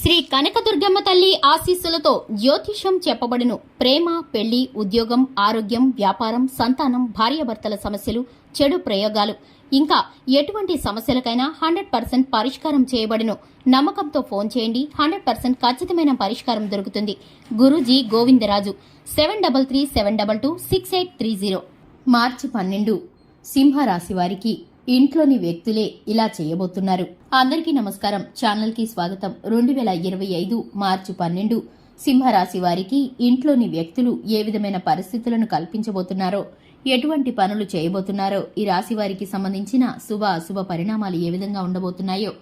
శ్రీ కనకదుర్గమ్మ తల్లి ఆశీస్సులతో జ్యోతిషం చెప్పబడును. ప్రేమ పెళ్ళి ఉద్యోగం ఆరోగ్యం వ్యాపారం సంతానం భార్యాభర్తల సమస్యలు చెడు ప్రయోగాలు. ఇంకా ఎటువంటి సమస్యలకైనా హండ్రెడ్ పర్సెంట్ పరిష్కారం చేయబడును. నమ్మకంతో ఫోన్ చేయండి. హండ్రెడ్ పర్సెంట్ ఖచ్చితమైన పరిష్కారం దొరుకుతుంది. Guruji Govindaraju seven double three seven double two six eight three zero. మార్చి పన్నెండు సింహరాశి వారికి ఇంట్లోని వ్యక్తులే ఇలా చేయబోతున్నారు. అందరికీ నమస్కారం. ఛానల్కి స్వాగతం. రెండు వేల ఇరవై ఐదు మార్చి పన్నెండు సింహరాశి వారికి ఇంట్లోని వ్యక్తులు ఏ విధమైన పరిస్థితులను కల్పించబోతున్నారో ఎటువంటి పనులు చేయబోతున్నారో ఈ రాశి వారికి సంబంధించిన శుభ అశుభ పరిణామాలు ఏ విధంగా ఉండబోతున్నాయో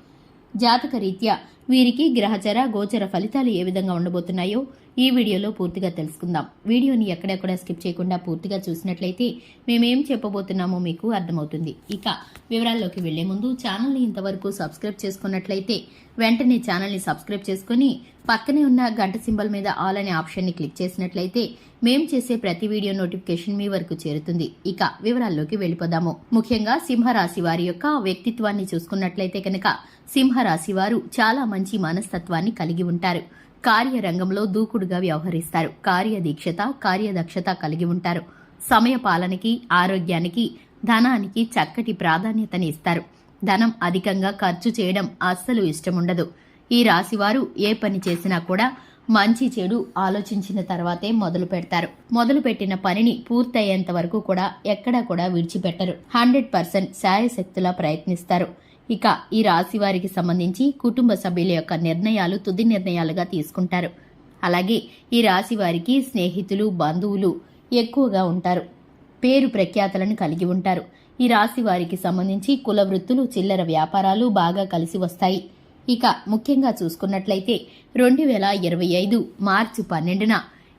జాతక రీత్యా వీరికి గ్రహచర గోచర ఫలితాలు ఏ విధంగా ఉండబోతున్నాయో ఈ వీడియోలో పూర్తిగా తెలుసుకుందాం. వీడియోని ఎక్కడెక్కడ స్కిప్ చేయకుండా పూర్తిగా చూసినట్లయితే మేమేం చెప్పబోతున్నామో మీకు అర్థమవుతుంది. ఇక వివరాల్లోకి వెళ్ళే ముందు ఛానల్ని ఇంతవరకు సబ్స్క్రైబ్ చేసుకున్నట్లయితే వెంటనే ఛానల్ని సబ్స్క్రైబ్ చేసుకుని పక్కనే ఉన్న గంట సింబల్ మీద ఆల్ అనే ఆప్షన్ని క్లిక్ చేసినట్లయితే మేం చేసే ప్రతి వీడియో నోటిఫికేషన్ మీ వరకు చేరుతుంది. ఇక వివరాల్లోకి వెళ్ళిపోదాము. ముఖ్యంగా సింహరాశి వారి యొక్క వ్యక్తిత్వాన్ని చూసుకున్నట్లయితే కనుక సింహరాశి వారు చాలా మంచి మనస్తత్వాన్ని కలిగి ఉంటారు. కార్యరంగంలో దూకుడుగా వ్యవహరిస్తారు. కార్యదీక్షత కార్యదక్షత కలిగి ఉంటారు. సమయ పాలనకి ఆరోగ్యానికి ధనానికి చక్కటి ప్రాధాన్యతని ఇస్తారు. ధనం అధికంగా ఖర్చు చేయడం అస్సలు ఇష్టముండదు. ఈ రాశివారు ఏ పని చేసినా కూడా మంచి చెడు ఆలోచించిన తర్వాతే మొదలు పెడతారు. మొదలు పెట్టిన పనిని పూర్తయ్యేంత వరకు కూడా ఎక్కడా కూడా విడిచిపెట్టరు. హండ్రెడ్ పర్సెంట్ శాయశక్తులా ప్రయత్నిస్తారు. ఇక ఈ రాశి వారికి సంబంధించి కుటుంబ సభ్యుల యొక్క నిర్ణయాలు తుది నిర్ణయాలుగా తీసుకుంటారు. అలాగే ఈ రాశి వారికి స్నేహితులు బంధువులు ఎక్కువగా ఉంటారు. పేరు ప్రఖ్యాతలను కలిగి ఉంటారు. ఈ రాశి వారికి సంబంధించి కుల వృత్తులు చిల్లర వ్యాపారాలు బాగా కలిసి వస్తాయి. ఇక ముఖ్యంగా చూసుకున్నట్లయితే రెండు వేల ఇరవై ఐదు మార్చి పన్నెండున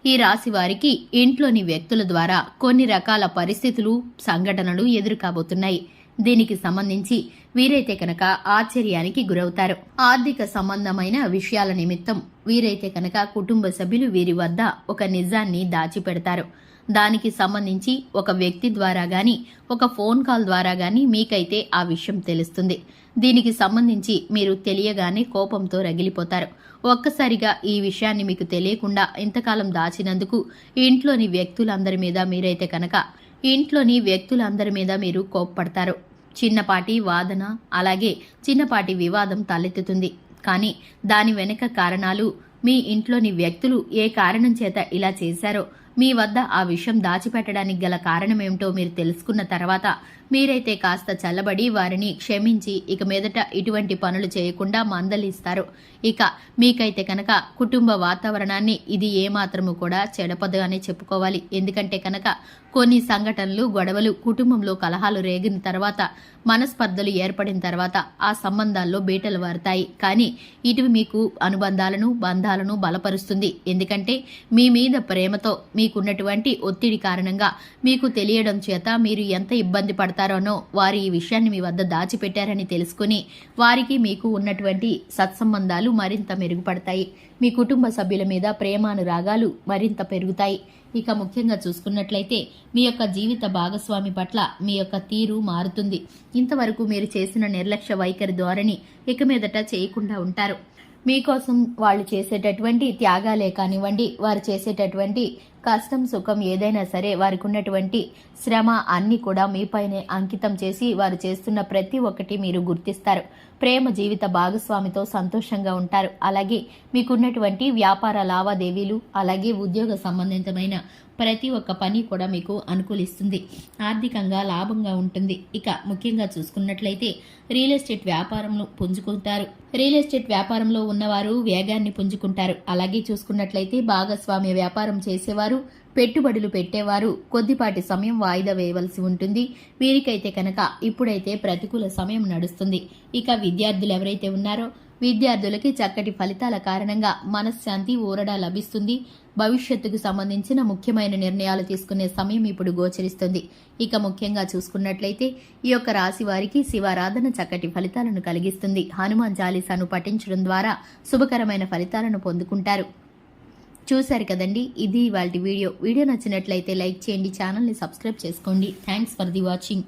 ఈ రాశి వారికి ఇంట్లోని వ్యక్తుల ద్వారా కొన్ని రకాల పరిస్థితులు సంఘటనలు ఎదురుకాబోతున్నాయి. దీనికి సంబంధించి వీరైతే కనుక ఆశ్చర్యానికి గురవుతారు. ఆర్థిక సంబంధమైన విషయాల నిమిత్తం వీరైతే కనుక కుటుంబ సభ్యులు వీరి వద్ద ఒక నిజాన్ని దాచిపెడతారు. దానికి సంబంధించి ఒక వ్యక్తి ద్వారా గాని ఒక ఫోన్ కాల్ ద్వారా గాని మీకైతే ఆ విషయం తెలుస్తుంది. దీనికి సంబంధించి మీరు తెలియగానే కోపంతో రగిలిపోతారు. ఒక్కసారిగా ఈ విషయాన్ని మీకు తెలియకుండా ఇంతకాలం దాచినందుకు ఇంట్లోని వ్యక్తులందరి మీద మీరైతే కనుక ఇంట్లోని వ్యక్తులందరి మీద మీరు కోప్పడతారు. చిన్నపాటి వాదన అలాగే చిన్నపాటి వివాదం తలెత్తుతుంది. కానీ దాని వెనుక కారణాలు మీ ఇంట్లోని వ్యక్తులు ఏ కారణం చేత ఇలా చేశారో మీ వద్ద ఆ విషయం దాచిపెట్టడానికి గల కారణమేమిటో మీరు తెలుసుకున్న తర్వాత మీరైతే కాస్త చల్లబడి వారిని క్షమించి ఇక మీదట ఇటువంటి పనులు చేయకుండా మందలిస్తారు. ఇక మీకైతే కనుక కుటుంబ వాతావరణాన్ని ఇది ఏమాత్రము కూడా చెడపదు అని చెప్పుకోవాలి. ఎందుకంటే కనుక కొన్ని సంఘటనలు గొడవలు కుటుంబంలో కలహాలు రేగిన తర్వాత మనస్పర్ధలు ఏర్పడిన తర్వాత ఆ సంబంధాల్లో బీటలు వారుతాయి. కానీ ఇటువి మీకు అనుబంధాలను బంధాలను బలపరుస్తుంది. ఎందుకంటే మీ మీద ప్రేమతో మీకున్నటువంటి ఒత్తిడి కారణంగా మీకు తెలియడం చేత మీరు ఎంత ఇబ్బంది పడతారోనో వారి ఈ విషయాన్ని మీ వద్ద దాచిపెట్టారని తెలుసుకుని వారికి మీకు ఉన్నటువంటి సత్సంబంధాలు మరింత మెరుగుపడతాయి. మీ కుటుంబ సభ్యుల మీద ప్రేమానురాగాలు మరింత పెరుగుతాయి. ఇక ముఖ్యంగా చూసుకున్నట్లయితే మీ యొక్క జీవిత భాగస్వామి పట్ల మీ యొక్క తీరు మారుతుంది. ఇంతవరకు మీరు చేసిన నిర్లక్ష్య వైఖరి ధోరణి ఇక మీదట చేయకుండా ఉంటారు. మీకోసం వాళ్ళు చేసేటటువంటి త్యాగాలే కానివ్వండి వారు చేసేటటువంటి కష్టం సుఖం ఏదైనా సరే వారికి ఉన్నటువంటి శ్రమ అన్ని కూడా మీపైనే అంకితం చేసి వారు చేస్తున్న ప్రతి ఒక్కటి మీరు గుర్తిస్తారు. ప్రేమ జీవిత భాగస్వామితో సంతోషంగా ఉంటారు. అలాగే మీకున్నటువంటి వ్యాపార లావాదేవీలు అలాగే ఉద్యోగ సంబంధితమైన ప్రతి ఒక్క పని కూడా మీకు అనుకూలిస్తుంది. ఆర్థికంగా లాభంగా ఉంటుంది. ఇక ముఖ్యంగా చూసుకున్నట్లయితే రియల్ ఎస్టేట్ వ్యాపారంలో పుంజుకుంటారు. రియల్ ఎస్టేట్ వ్యాపారంలో ఉన్నవారు వేగాన్ని పుంజుకుంటారు. అలాగే చూసుకున్నట్లయితే భాగస్వామ్య వ్యాపారం చేసేవారు పెట్టుబడులు పెట్టేవారు. కొద్దిపాటి సమయం వాయిదా వేయవలసి ఉంటుంది. వీరికైతే కనుక ఇప్పుడైతే ప్రతికూల సమయం నడుస్తుంది. ఇక విద్యార్థులు ఎవరైతే ఉన్నారో విద్యార్థులకి చక్కటి ఫలితాల కారణంగా మనశ్శాంతి ఊరడా లభిస్తుంది. భవిష్యత్తుకు సంబంధించిన ముఖ్యమైన నిర్ణయాలు తీసుకునే సమయం ఇప్పుడు గోచరిస్తుంది. ఇక ముఖ్యంగా చూసుకున్నట్లయితే ఈ యొక్క రాశి వారికి శివారాధన చక్కటి ఫలితాలను కలిగిస్తుంది. హనుమాన్ చాలీసాను పఠించడం ద్వారా శుభకరమైన ఫలితాలను పొందుకుంటారు. చూశారు కదండి? ఇది ఇవాళ వీడియో. వీడియో నచ్చినట్లయితే లైక్ చేయండి ఛానల్ని సబ్స్క్రైబ్ చేసుకోండి. Thanks for the watching